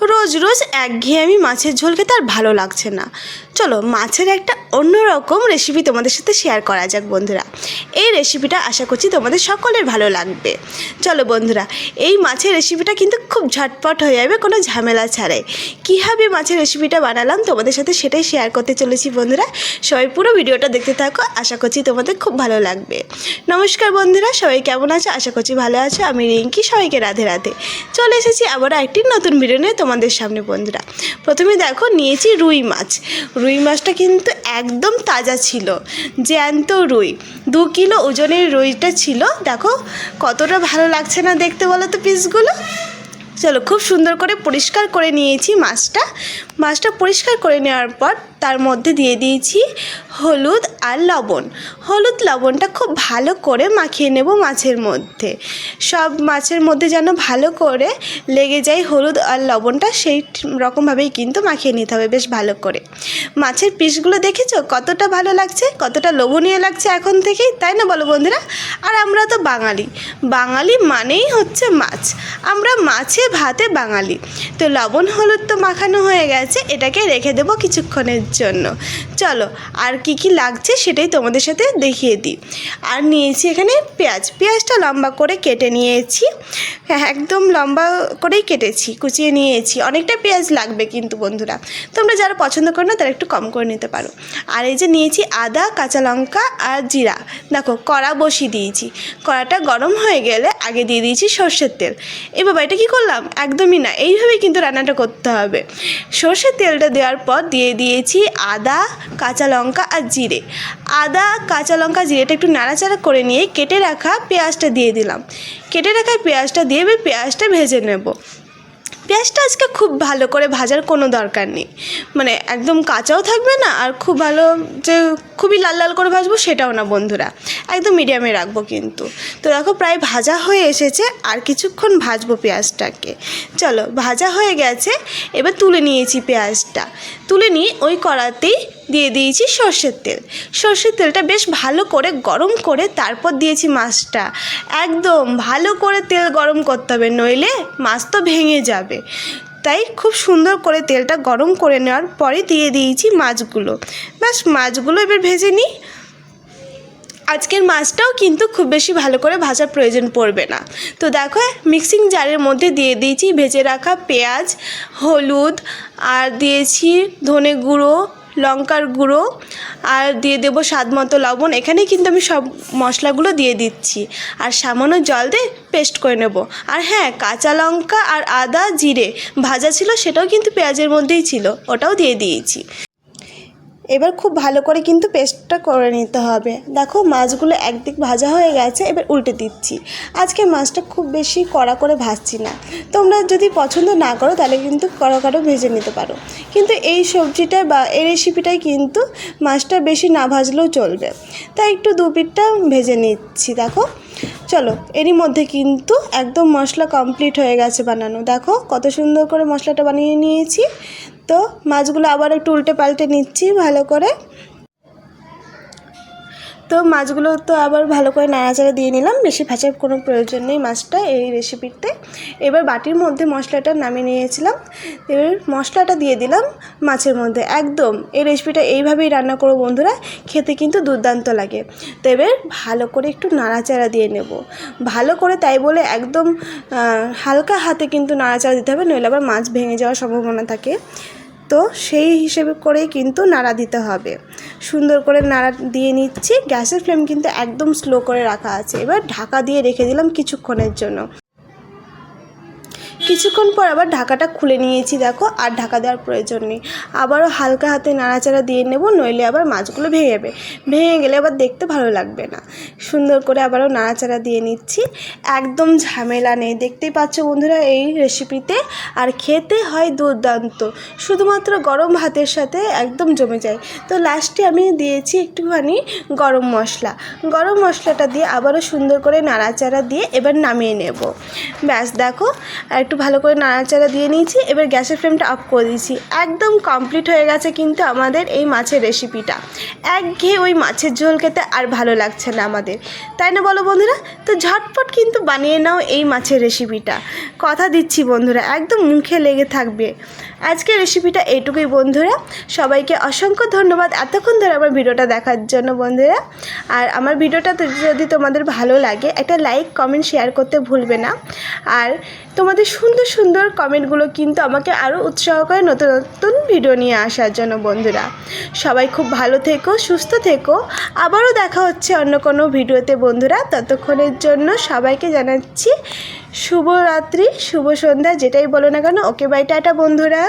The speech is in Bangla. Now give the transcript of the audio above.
রোজ রোজ একঘেয়েমি মাছের ঝোল খেতে আর ভালো লাগছে না। চলো, মাছের একটা অন্যরকম রেসিপি তোমাদের সাথে শেয়ার করা যাক বন্ধুরা। এই রেসিপিটা আশা করছি তোমাদের সকলের ভালো লাগবে। চলো বন্ধুরা, এই মাছের রেসিপিটা কিন্তু খুব ঝটপট হয়ে যাবে, কোনো ঝামেলা ছাড়াই। কীভাবে মাছের রেসিপিটা বানালাম তোমাদের সাথে সেটাই শেয়ার করতে চলেছি বন্ধুরা। সবাই পুরো ভিডিওটা দেখতে থাকো, আশা করছি তোমাদের খুব ভালো লাগবে। নমস্কার বন্ধুরা, সবাই কেমন আছো? আশা করছি ভালো আছো। আমি রিঙ্কি, সবাইকে রাধে রাধে। চলে এসেছি আবারও একটি নতুন ভিডিও নিয়ে। তোমাদের সামনে বন্ধুরা। প্রথমে দেখো নিয়েছি রুই মাছ। রুই মাছটা কিন্তু একদম তাজা ছিল, জ্যান্ত রুই। দু কিলো ওজনের রুইটা ছিল। দেখো কতটা ভালো লাগছে না দেখতে বলো তো পিসগুলো। চলো খুব সুন্দর করে পরিষ্কার করে নিয়েছি মাছটা। মাছটা পরিষ্কার করে নেওয়ার পর তার মধ্যে দিয়ে দিয়েছি হলুদ আর লবণ। হলুদ লবণটা খুব ভালো করে মাখিয়ে নেব মাছের মধ্যে। সব মাছের মধ্যে যেন ভালো করে লেগে যায় হলুদ আর লবণটা, সেই রকমভাবেই কিন্তু মাখিয়ে নিতে হবে বেশ ভালো করে। মাছের পিসগুলো দেখেছ? কতটা ভালো লাগছে, কতটা লোভনীয় লাগছে এখন থেকেই, তাই না বলো বন্ধুরা? আর আমরা তো বাঙালি। বাঙালি মানেই হচ্ছে মাছ। আমরা মাছে, ভাতে বাঙালি। তো লবণ, হলুদ তো মাখানো হয়ে গেছে, এটাকে রেখে দেবো কিছুক্ষণের জন্য। চলো, আর কি কি লাগছে সেটাই তোমাদের সাথে দেখিয়ে দিই। আর নিয়েছি এখানে পেঁয়াজ। পেঁয়াজটা লম্বা করে কেটে নিয়েছি। হ্যাঁ একদম লম্বা করেই কেটেছি, কুচিয়ে নিয়েছি। অনেকটা পেঁয়াজ লাগবে কিন্তু বন্ধুরা। তোমরা যারা পছন্দ করো না, তারা একটু কম করে নিতে পারো। আর এই যে নিয়েছি আদা, কাঁচা লঙ্কা আর জিরা। দেখো, কড়া বসিয়ে দিয়েছি। কড়াটা গরম হয়ে গেলে আগে দিয়ে দিয়েছি সর্ষের তেল। এ বাবা, এটা কী করলাম? একদমই না। এইভাবেই কিন্তু রান্নাটা করতে হবে। সর্ষের তেলটা দেওয়ার পর দিয়ে দিয়েছি আদা কাঁচা লঙ্কা আর জিরে। আদা, কাঁচা লঙ্কা, জিরেটা একটু নাড়াচাড়া করে নিয়ে কেটে রাখা পেঁয়াজটা দিয়ে দিলাম। কেটে রাখা পেঁয়াজটা দিয়ে পেঁয়াজটা ভেজে নেব। পেঁয়াজটা আজকে খুব ভালো করে ভাজার কোনো দরকার নেই। মানে একদম কাঁচাও থাকবে না আর খুব ভালো যে খুবই লাল লাল করে ভাজবো সেটাও না বন্ধুরা। একদম মিডিয়ামে রাখব কিন্তু। তো দেখো প্রায় ভাজা হয়ে এসেছে, আর কিছুক্ষণ ভাজবো পেঁয়াজটাকে। চলো, ভাজা হয়ে গেছে, এবার তুলে নিয়েছি পেঁয়াজটা। তুলে নিয়ে ওই কড়াতেই দিয়ে দিয়েছি সর্ষের তেল। সর্ষের তেলটা বেশ ভালো করে গরম করে তারপর দিয়েছি মাছটা। একদম ভালো করে তেল গরম করতে হবে, নইলে মাছ তো ভেঙে যাবে। তাই খুব সুন্দর করে তেলটা গরম করে নেওয়ার পরে দিয়ে দিয়েছি মাছগুলো। ব্যাস, মাছগুলো এবার ভেজে নিই। আজকের মাছটাও কিন্তু খুব বেশি ভালো করে ভাজার প্রয়োজন পড়বে না। তো দেখো মিক্সিং জারের মধ্যে দিয়ে দিয়েছি ভেজে রাখা পেঁয়াজ, হলুদ, আর দিয়েছি ধনে গুঁড়ো লঙ্কার গুঁড়ো আর দিয়ে দেবো স্বাদ মতো লবণ। এখানেই কিন্তু আমি সব মশলাগুলো দিয়ে দিচ্ছি। আর সামান্য জল দিয়ে পেস্ট করে নেব। আর হ্যাঁ কাঁচা লঙ্কা আর আদা জিরে ভাজা ছিল, সেটাও কিন্তু পেঁয়াজের মধ্যেই ছিল, ওটাও দিয়ে দিয়েছি। এবার খুব ভালো করে কিন্তু পেস্টটা করে নিতে হবে। দেখো মাছগুলো একদিক ভাজা হয়ে গেছে, এবার উল্টে দিচ্ছি। আজকে মাছটা খুব বেশি কড়া করে ভাজছি না। তোমরা যদি পছন্দ না করো, তাহলে কিন্তু কড়া কড়া ভেজে নিতে পারো। কিন্তু এই সবজিটা বা এই রেসিপিটাই কিন্তু মাছটা বেশি না ভাজলেও চলবে। তাই একটু দু পিঠটা ভেজে নিচ্ছি, দেখো। চলো, এরই মধ্যে কিন্তু একদম মশলা কমপ্লিট হয়ে গেছে বানানো। দেখো, কত সুন্দর করে মশলাটা বানিয়ে নিয়েছি। তো মাছগুলো আবার একটু উল্টে পাল্টে নিচ্ছি ভালো করে। তো মাছগুলো তো আবার ভালো করে নাড়াচাড়া দিয়ে নিলাম। বেশি ভাজার কোনো প্রয়োজন নেই মাছটা এই রেসিপিতে এবার বাটির মধ্যে মশলাটা নামিয়ে নিয়েছিলাম। এবার মশলাটা দিয়ে দিলাম মাছের মধ্যে। একদম এই রেসিপিটা এইভাবেই রান্না করো বন্ধুরা, খেতে কিন্তু দুর্দান্ত লাগে। তো এবার ভালো করে একটু নাড়াচাড়া দিয়ে নেব। ভালো করে তাই বলে একদম হালকা হাতে কিন্তু নাড়াচাড়া দিতে হবে, নইলে আবার মাছ ভেঙে যাওয়ার সম্ভাবনা থাকে। তো সেই হিসেবে করেই কিন্তু নাড়া দিতে হবে। সুন্দর করে নাড়া দিয়ে নিচ্ছি। গ্যাসের ফ্লেম কিন্তু একদম স্লো করে রাখা আছে। এবার ঢাকা দিয়ে রেখে দিলাম কিছুক্ষণের জন্য। কিছুক্ষণ পর আবার ঢাকাটা খুলে নিয়েছি, দেখো, আর ঢাকা দেওয়ার প্রয়োজন নেই। আবারও হালকা হাতে নাড়াচাড়া দিয়ে নেব, নইলে আবার মাছগুলো ভেঙে যাবে। ভেঙে গেলে আবার দেখতে ভালো লাগবে না। সুন্দর করে আবারও নাড়াচাড়া দিয়ে নিচ্ছি। একদম ঝামেলা নেই। দেখতেই পাচ্ছ বন্ধুরা এই রেসিপিতে আর খেতে হয় দুর্দান্ত। শুধুমাত্র গরম ভাতের সাথে একদম জমে যায়। তো লাস্টে আমি দিয়েছি একটুখানি গরম মশলা। গরম মশলাটা দিয়ে আবারও সুন্দর করে নাড়াচাড়া দিয়ে এবার নামিয়ে নেব। ব্যাস, দেখো একটু ভালো করে নাড়াচাড়া দিয়ে নিয়েছি, এবার গ্যাসের ফ্লেমটা অফ করে দিয়েছি। একদম কমপ্লিট হয়ে গেছে কিন্তু আমাদের এই মাছের রেসিপিটা একঘেয়ে ওই মাছের ঝোল খেতে আর ভালো লাগছে না আমাদের। তাই না বলো বন্ধুরা? তো ঝটপট কিন্তু বানিয়ে নাও এই মাছের রেসিপিটা কথা দিচ্ছি বন্ধুরা, একদম মুখে লেগে থাকবে। আজকের রেসিপিটা এইটুকুই বন্ধুরা। সবাইকে অসংখ্য ধন্যবাদ এতক্ষণ ধরে আমার ভিডিওটা দেখার জন্য বন্ধুরা। আর আমার ভিডিওটা যদি তোমাদের ভালো লাগে, একটা লাইক কমেন্ট শেয়ার করতে ভুলবে না। আর তোমাদের সুন্দর সুন্দর কমেন্টগুলো কিন্তু আমাকে আরও উৎসাহ করে নতুন নতুন ভিডিও নিয়ে আসার জন্য, বন্ধুরা। সবাই খুব ভালো থেকো, সুস্থ থেকো। আবারও দেখা হচ্ছে অন্য কোনো ভিডিওতে, বন্ধুরা। ততক্ষণের জন্য সবাইকে জানাচ্ছি শুভরাত্রি শুভ সন্ধ্যা, যেটাই বলো না কেন। ওকে, বাই, টাটা, বন্ধুরা।